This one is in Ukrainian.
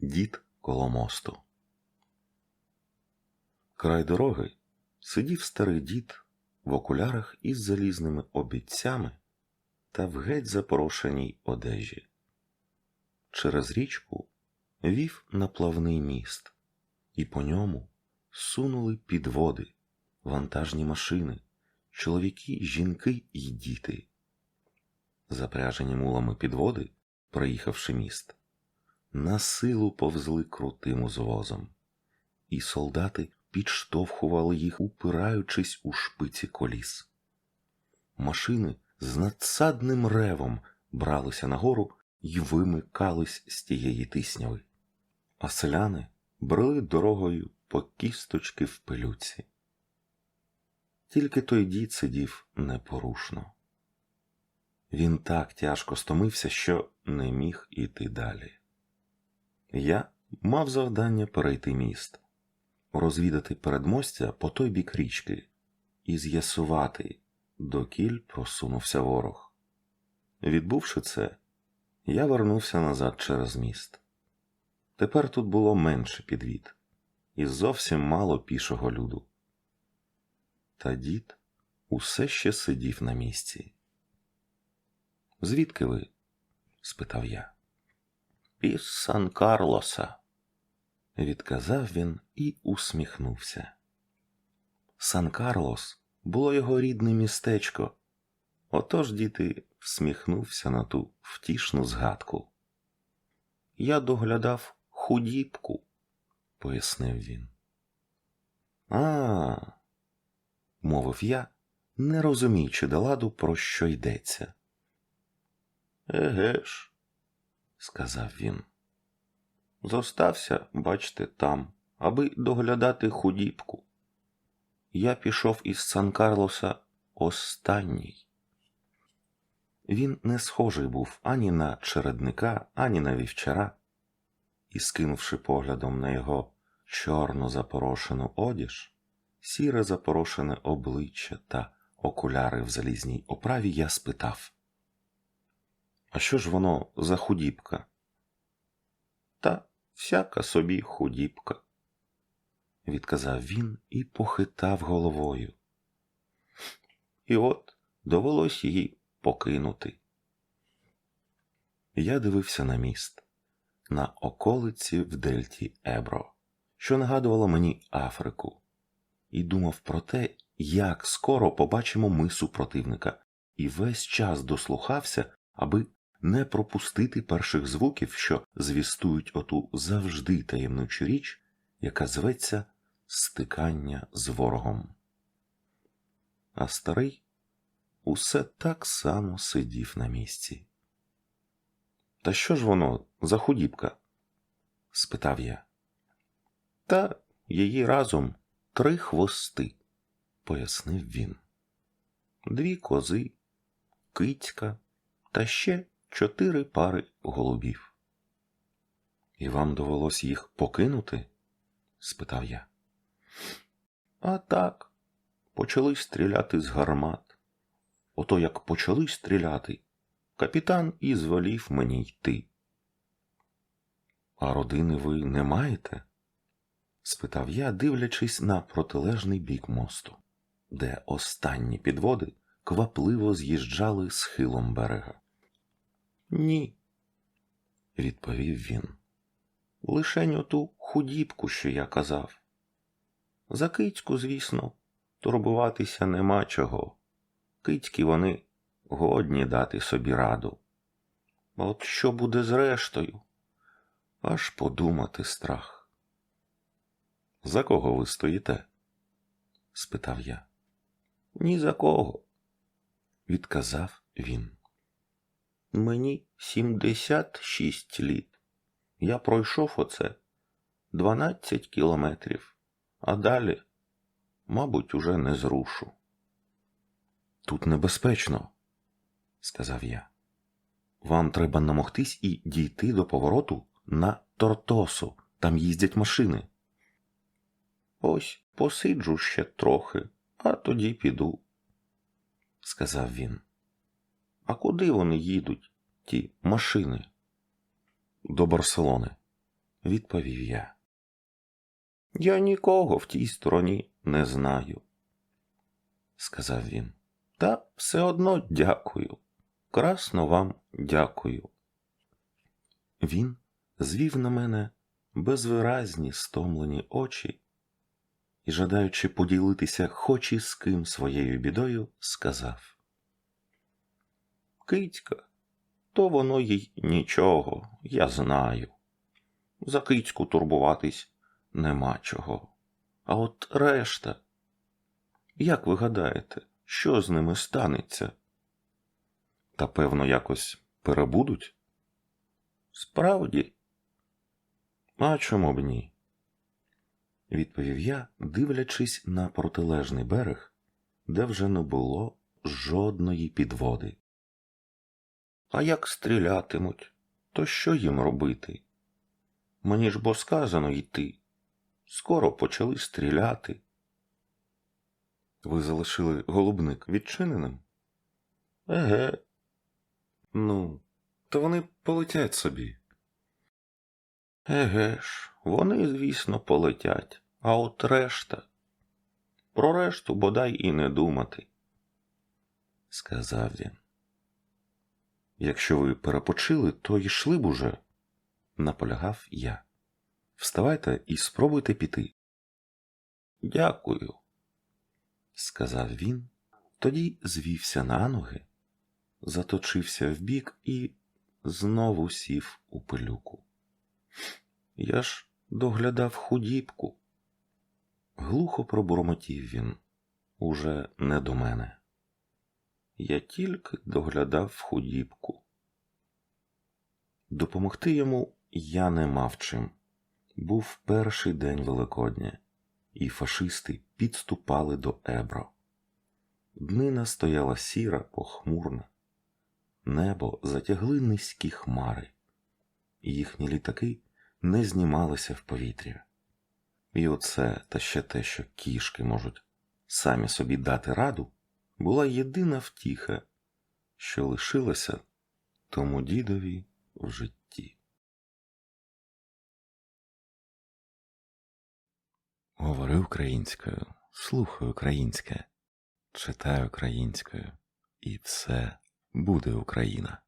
Дід коло мосту. Край дороги сидів старий дід в окулярах із залізними обіцями та в геть запорошеній одежі. Через річку вів наплавний міст, і по ньому сунули підводи, вантажні машини, чоловіки, жінки і діти. Запряжені мулами підводи, проїхавши міст, на силу повзли крутим узвозом, і солдати підштовхували їх, упираючись у шпиці коліс. Машини з надсадним ревом бралися нагору і вимикались з тієї тисняви, а селяни брели дорогою по кісточки в пилюці. Тільки той дід сидів непорушно. Він так тяжко стомився, що не міг іти далі. Я мав завдання перейти міст, розвідати передмостя по той бік річки і з'ясувати, докіль просунувся ворог. Відбувши це, я вернувся назад через міст. Тепер тут було менше підвід і зовсім мало пішого люду. Та дід усе ще сидів на місці. Звідки ви? спитав я. Із Сан Карлоса, відказав він і усміхнувся. Сан Карлос було його рідне містечко. Отож діти всміхнувся на ту втішну згадку. Я доглядав худібку, пояснив він. А, мовив я, не розуміючи до ладу, про що йдеться. Еге ж, сказав він. Зостався, бачте, там, аби доглядати худібку. Я пішов із Сан Карлоса останній. Він не схожий був ані на чередника, ані на вівчара, і, скинувши поглядом на його чорно запорошену одіж, сіре запорошене обличчя та окуляри в залізній оправі, я спитав А що ж воно за худібка? Та всяка собі худібка, відказав він і похитав головою. І от довелось її покинути. Я дивився на міст, на околиці в дельті Ебро, що нагадувало мені Африку, і думав про те, як скоро побачимо мису противника, і весь час дослухався, аби не пропустити перших звуків, що звістують оту завжди таємничу річ, яка зветься стикання з ворогом. А старий усе так само сидів на місці. Та що ж воно за худібка? спитав я. Та її разом три хвости, пояснив він. Дві кози, кицька та ще чотири пари голубів. І вам довелось їх покинути? спитав я. А так, почали стріляти з гармат. Ото як почали стріляти, капітан і звелів мені йти. А родини ви не маєте? спитав я, дивлячись на протилежний бік мосту, де останні підводи квапливо з'їжджали схилом берега. Ні, відповів він. Лишень оту худібку, що я казав. За кицьку, звісно, турбуватися нема чого. Кицьки вони годні дати собі раду. А От що буде з рештою? Аж подумати страх. За кого ви стоїте? спитав я. Ні за кого, відказав він. Мені сімдесят шість літ. Я пройшов оце дванадцять кілометрів, а далі, мабуть, уже не зрушу. Тут небезпечно, сказав я. Вам треба намогтись і дійти до повороту на Тортосу. Там їздять машини. Ось посиджу ще трохи, а тоді піду, сказав він. А куди вони їдуть, ті машини? До Барселони, відповів я. Я нікого в тій стороні не знаю, сказав він. Та все одно дякую. Красно вам дякую. Він звів на мене безвиразні стомлені очі і, жадаючи поділитися хоч із ким своєю бідою, сказав Кицька, то воно їй нічого, я знаю. За кицьку турбуватись нема чого. А от решта. Як ви гадаєте, що з ними станеться? Та, певно, якось перебудуть? Справді? А чому б ні? Відповів я, дивлячись на протилежний берег, де вже не було жодної підводи. А як стрілятимуть, то що їм робити? Мені ж бо сказано йти. Скоро почали стріляти. Ви залишили голубник відчиненим? Еге. Ну, то вони полетять собі. Еге ж, вони, звісно, полетять, а от решта. Про решту бодай і не думати, сказав він. Якщо ви перепочили, то йшли б уже, наполягав я. Вставайте і спробуйте піти. Дякую, сказав він, тоді звівся на ноги, заточився вбік і знову сів у пилюку. Я ж доглядав худібку. Глухо пробурмотів він, уже не до мене. Я тільки доглядав худібку. Допомогти йому я не мав чим. Був перший день Великодня, і фашисти підступали до Ебро. Днина стояла сіра, похмурна, небо затягли низькі хмари, і їхні літаки не знімалися в повітря. І оце та ще те, що кішки можуть самі собі дати раду, була єдина втіха, що лишилася тому дідові в житті. Говори українською, слухай українське, читай українською, і все буде Україна.